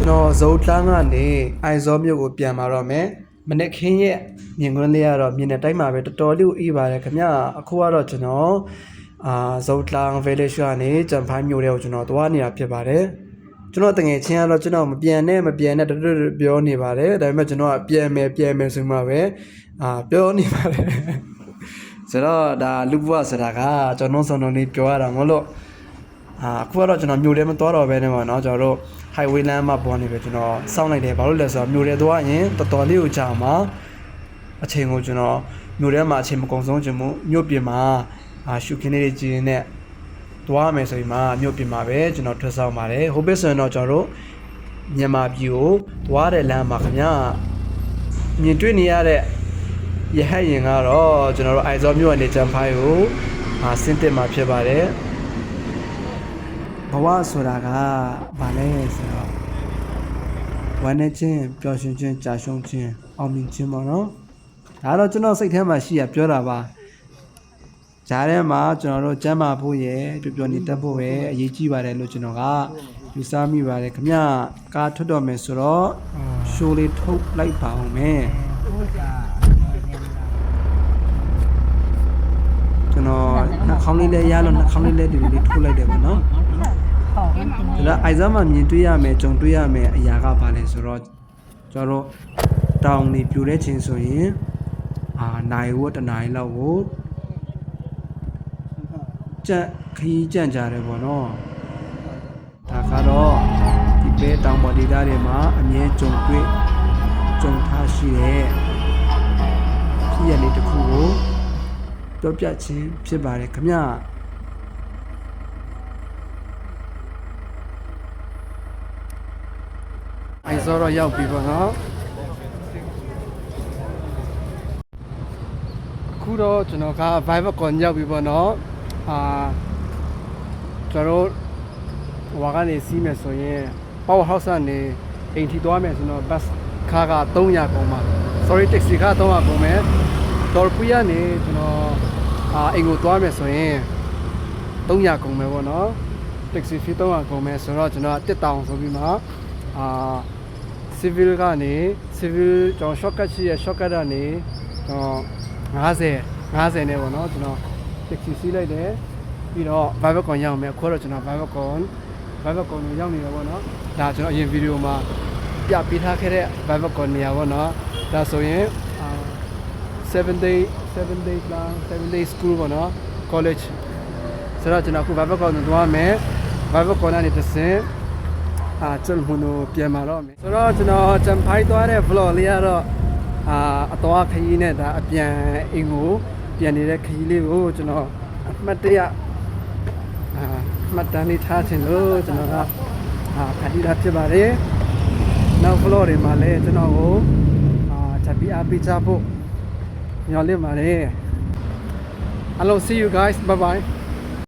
ကျွန်တော်ဇုံတန်းကနေအိုင်ဇောမြို့ကိုပြန်มาတော့မယ်မနေ့ခင်းရဲ့မြင်ကွင်းလေးကတော့မြင်တဲ့တိုင်းမှာပဲတော်တော်လေးကိုအေးပါတယ်ခင်ဗျအခုကတော့ကျွန်တော်အာဇုံတန်း village ကနေကြံဖိုင်းမြို့တွေကိုကျွန်တော်သွားနေတာဖြစ်ပါတယ်ကျွန်တော်တငယ်ချင်းကတော့ကျွန်တော်မပြန်နဲ့မပြန်နဲ့တော်တော်ပြောနေပါတယ်ဒါပေမဲ့ကျွန်တော်ကပြန်မယ်ပြန်မယ်ဆိုမှပဲအာပြောနေပါတယ်ဆိုတော့ဒါလူဘွားဆိုတာကကျွန်တော်စုံစုံလေးပြောရတာမဟုတ်လို့ အာအခုကတော့ကျွန်တော်မြို့ထဲမသွားတော့ဘဲနဲ့ပေါ့နော်ကျွန်တော်တို့ highway လမ်းမှာပေါ်နေပဲကျွန်တော်စောင့်လိုက်တယ်ဘာလို့လဲဆိုတော့မြို့ထဲသွားရင်တော်တော်လေးကိုကြာမှာအချိန်ကိုကျွန်တော်မြို့ထဲမှာအချိန်မကုန်ဆုံးချင်မှုမြို့ပြင်မှာအာရှုခင်းလေးတွေကြည့်နေနဲ့သွားမယ်ဆိုရင်မှမြို့ပြင်မှာပဲကျွန်တော်ထွက်ဆောင်ပါတယ်ဟိုဘက်ဆိုရင်တော့ကျွန်တော်တို့မြန်မာပြည်ကိုသွားတဲ့လမ်းမှာခင်ဗျာမြင်တွေ့နေရတဲ့ရဟတ်ရင်ကတော့ကျွန်တော်တို့အိုင်ဇောမြို့ကနေဂျမ်ဖိုင်ကိုအာဆင်းတက်မှာဖြစ်ပါတယ် ဘဝဆိုတာကဘာလဲဆိုတော့ဝမ်းနဲ့ချင်းပျော်ရွှင်ခြင်းကြာရှုံးခြင်းအောင်မြင်ခြင်းပေါ့နော်ဒါတော့ကျွန်တော်စိတ်ထဲမှာရှိရပြောတာပါဂျားထဲမှာကျွန်တော်တို့ကျမ်းမာဖို့ရယ်ပျော်ပျော်နေတတ်ဖို့ပဲအရေးကြီးပါတယ်လို့ကျွန်တော်ကယူဆမိပါတယ်ခမကားထွက်တော့မယ်ဆိုတော့ရှိုးလေးထုတ်လိုက်ပါအောင်မယ်ကျွန်တော်နှာခေါင်းလေးလည်းရလို့နှာခေါင်းလေးလည်းဒီလိုလေးထိုးလိုက်တယ်ပေါ့နော် 好，我ဒါအိုက်ဇာမှာမြင်တွေ့ရမယ်ကြုံတွေ့ရမယ်အရာကဘာလဲဆိုတော့ကျွန်တော်တို့တောင်နေပြိုတဲ့ချင်းဆိုရင်အာနိုင်ဝတ်တစ်နိုင်လောက်ကိုကြက်ခရီးကြံ့ကြတယ်ပေါ့နော်ဒါကတော့ဒီပဲတောင်ပေါ်ဒေသတွေမှာအမြဲကြုံတွေ့ကြုံထားရှိတဲ့ဖြစ်ရလေးတစ်ခုကိုပြောပြခြင်းဖြစ်ပါတယ်ခင်ဗျာ အိုင်စောတော့ရောက်ပြီပေါ့နော်အခုတော့ကျွန်တော်က Viber Con ရောက်ပြီပေါ့နော်အာကျွန်တော်တို့ဟိုကနေစီးမယ်ဆိုရင် Power House ကနေအိမ်ထိသွားမယ်ဆိုတော့ bus ခါက300ကုန်ပါ sorry taxi က300ကုန်မယ်ဒေါ်ပူရနေကျွန်တော်အာအိမ်ကိုသွားမယ်ဆိုရင်300ကုန်မယ်ပေါ့နော် taxi fee 300ကုန်မယ်ဆိုတော့ကျွန်တော်တက်တောင်ဆိုပြီးမှအာ civil ကနေ civil ကျွန်တော် shortcut ရှိရ shortcut ကနေကျွန်တော်50 50နဲ့ပေါ့နော်ကျွန်တော် taxi စီးလိုက်တယ်ပြီးတော့ Vibercon ရောက်မယ်အခုတော့ကျွန်တော် Vibercon Vibercon ကိုရောက်နေတယ်ပေါ့နော်ဒါကျွန်တော်အရင်ဗီဒီယိုမှာပြပေးထားခဲ့တဲ့ Vibercon နေရာပေါ့နော်ဒါဆိုရင်အာ7 day 7 day plan 7 day school ပေါ့နော် college ဆိုတော့ကျွန်တော်အခု Vibercon ကိုသွားမယ် Vibercon ကနေတစ်ဆင့် အာကျွန်တော်တို့ပြန်มาတော့မယ်ဆိုတော့ကျွန်တော်ဂျမ်ဖိုင်သွားတဲ့ vlog လေးကတော့အာအသွားခရီးနဲ့ဒါအပြန်အိမ်ကိုပြန်နေတဲ့ခရီးလေးကိုကျွန်တော်အမှတ်တရအာမှတ်တမ်းလေးထားခြင်းလို့ကျွန်တော်ကအာဖတ်ရတာဖြစ်ပါတယ်နောက် vlog တွေမှာလည်းကျွန်တော်ကိုအာချက်ပြီးအားပေးကြဖို့ညှော်လင့်ပါတယ် Hello see you guys bye bye